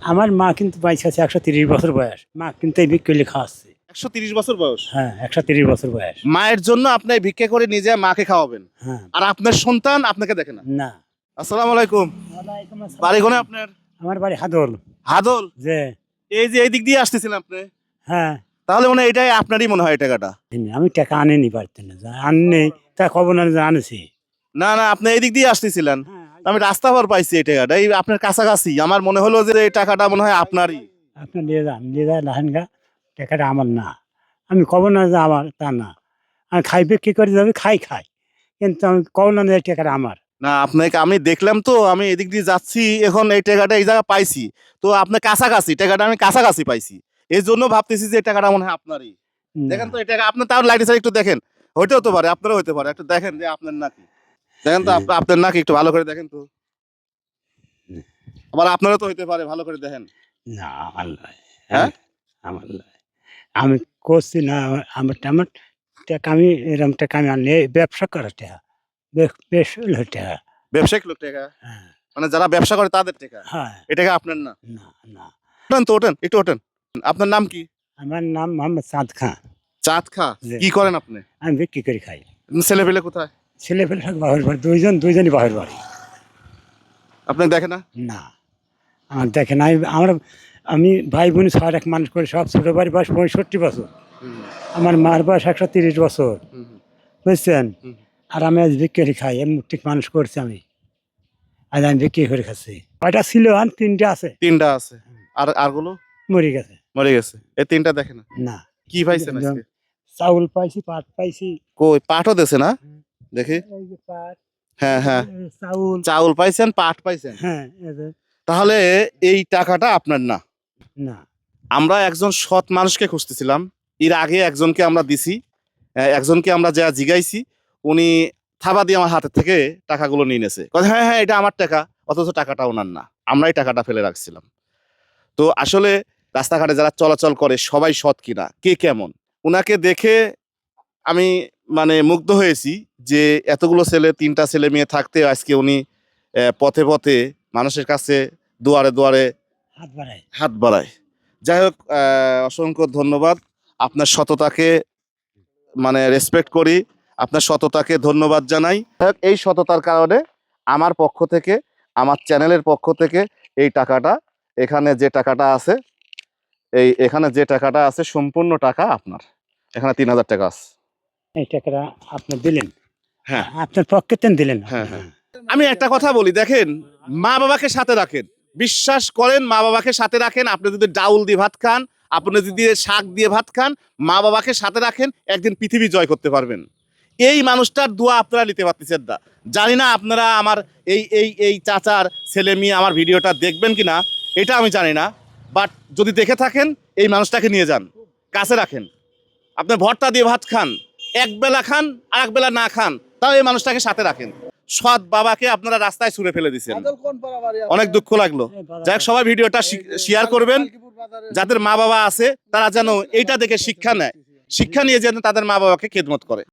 আমার মা কিন্তু বাইশ আছে একশো তিরিশ বছর বয়স। মা কিন্তু এই বিক্রি খাওয়াচ্ছে একশো তিরিশ বছর বয়স? হ্যাঁ একশো তিরিশ বছর বয়স। মায়ের জন্য আপনি ভিক্ষা করে নিজে মাকে খাওয়াবেন। হ্যাঁ। আর আপনার সন্তান আপনাকে দেখে না। না। আসসালামু আলাইকুম। বাড়ি কোনে আপনার? আমার বাড়ি হাদল। হাদল? যে এই যে এই দিক দিয়ে আসতেছেন আপনি? হ্যাঁ। তাহলে মনে হয় এটাই আপনারই মনে হয় এই টাকাটা। আমি টাকা আনিনি পারতেন না। আননি তা খবর না আনেছি না না আপনি এই দিক দিয়ে আসতেছিলেন। আমি রাস্তা পার পাইছি এই টাকাটা। এই আপনার কাছাকাছি আমার মনে হলো যে এই টাকাটা মনে হয় আপনারই। আপনি নিয়ে যান নিয়ে যায় লাহেনগা টাকাটা আমার না। আমি কব না যে আমার তা না। আমি খাইবে কি করে যাবে? খাই খাই। কিন্তু আমি কব না যে এই টাকাটা আমার। না আপনাকে আমি দেখলাম তো আমি এদিক দিয়ে যাচ্ছি এখন এই টাকাটা এই জায়গায় পাইছি। তো আপনার কাছাকাছি টাকাটা আমি কাছাকাছি পাইছি। এই জন্য ভাবতেছি যে টাকাটা মনে হয় আপনারই। দেখেন তো এই টাকা আপনার তার লাইট স্যার একটু দেখেন। হইতে হতে পারে আপনারও হতে পারে। একটু দেখেন যে আপনার নাকি। দেখেন তো আপ- আপনার নাকি একটু ভালো করে দেখেন তো। আবার আপনারও তো হইতে পারে ভালো করে দেখেন। না আমার নয় হ্যাঁ? আমার নয় আমি করছি না আমার- টাকা আমি এরকম টাকা আমি আনি এই ব্যবসা করা টাকা। বেশ- টাকা। ব্যবসায়িক লোক টাকা? হ্যাঁ। মানে যারা ব্যবসা করে তাদের টাকা? হ্যাঁ। এই টাকা আপনার না? না না। ওঠেন তো ওঠেন একটু ওঠেন। আপনার নাম কি? আমার নাম মোহাম্মদ চাঁদ খান চাঁদ খা। কি করেন আপনি? আমি বিক্রি করে খাই। ছেলে পেলে কোথায়? ছেলে পেলে সব বাপের বাড়ি দুইজন দুইজনই বাপের বাড়ি। আপনি দেখে না? না। আমার দেখেন আমি আমরা আমি ভাই বোন ছয় এক মানুষ করে সব ছোটো বাড়ি বয়স পঁয়ষট্টি বছর। আমার মার বয়স একশো তিরিশ বছর। বুঝছেন? আর আমি আজ বিক্রি খাই এমনি ঠিক মানুষ করছি আমি। আজ আমি বিক্রি করে খাচ্ছি। কয়টা ছিল? আর তিনটে আছে। তিনটা আছে। আর আরগুলো মরে গেছে। মরে গেছে। এই তিনটা দেখে না? না। কি পাইছেন চাউল পাইছি পাট পাইছি। কই পাটও দেছে না? দেখি। হ্যাঁ হ্যাঁ। চাউল। পাইছেন পাট পাইছেন? হ্যাঁ তাহলে এই টাকাটা আপনার না। না। আমরা একজন সৎ মানুষকে খুঁজতেছিলাম। এর আগে একজনকে আমরা দিছি একজনকে আমরা যা জিগাইছি উনি থাবা দিয়ে আমার হাতের থেকে টাকাগুলো নিয়ে নেছে কথা হ্যাঁ হ্যাঁ এটা আমার টাকা অথচ টাকাটা ওনার না। আমরাই টাকাটা ফেলে রাখছিলাম। তো আসলে রাস্তাঘাটে যারা চলাচল করে সবাই সৎ কিনা কে কেমন? উনাকে দেখে আমি মানে মুগ্ধ হয়েছি যে এতগুলো ছেলে তিনটা ছেলে মেয়ে থাকতে আজকে উনি পথে পথে মানুষের কাছে দুয়ারে দুয়ারে হাত বাড়ায়। হাত বাড়ায়। যাই হোক অসংখ্য ধন্যবাদ। আপনার সততাকে মানে রেসপেক্ট করি। আপনার সততাকে ধন্যবাদ জানাই। যাই হোক, এই সততার কারণে আমার পক্ষ থেকে আমার চ্যানেলের পক্ষ থেকে এই টাকাটা এখানে যে টাকাটা আছে এই এখানে যে টাকাটা আছে সম্পূর্ণ টাকা আপনার। এখানে তিন হাজার টাকা আছে। এই টাকাটা আপনি দিলেন। হ্যাঁ। আপনার পক্ষে তেন দিলেন হ্যাঁ, হ্যাঁ। আমি একটা কথা বলি দেখেন মা বাবাকে সাথে রাখেন। বিশ্বাস করেন মা বাবাকে সাথে রাখেন। আপনি যদি ডাউল দিয়ে ভাত খান আপনি যদি শাক দিয়ে ভাত খান মা বাবাকে সাথে রাখেন একদিন পৃথিবী জয় করতে পারবেন। এই মানুষটার দোয়া আপনারা নিতে পারতেছেন না। জানি না আপনারা আমার এই এই এই চাচার ছেলে মেয়ে আমার ভিডিওটা দেখবেন কি না এটা আমি জানি না। বাট যদি দেখে থাকেন এই মানুষটাকে নিয়ে যান কাছে রাখেন। আপনি ভর্তা দিয়ে ভাত খান এক বেলা খান আর এক বেলা না খান তাও এই মানুষটাকে সাথে রাখেন। সৎ বাবাকে আপনারা রাস্তায় ছুড়ে ফেলে দিচ্ছেন অনেক দুঃখ লাগল। যাই হোক সবাই ভিডিওটা শেয়ার করবেন। যাদের মা বাবা আছে তারা যেন এইটা দেখে শিক্ষা নেয়। শিক্ষা নিয়ে যেন তাদের মা বাবাকে খেদমত করে।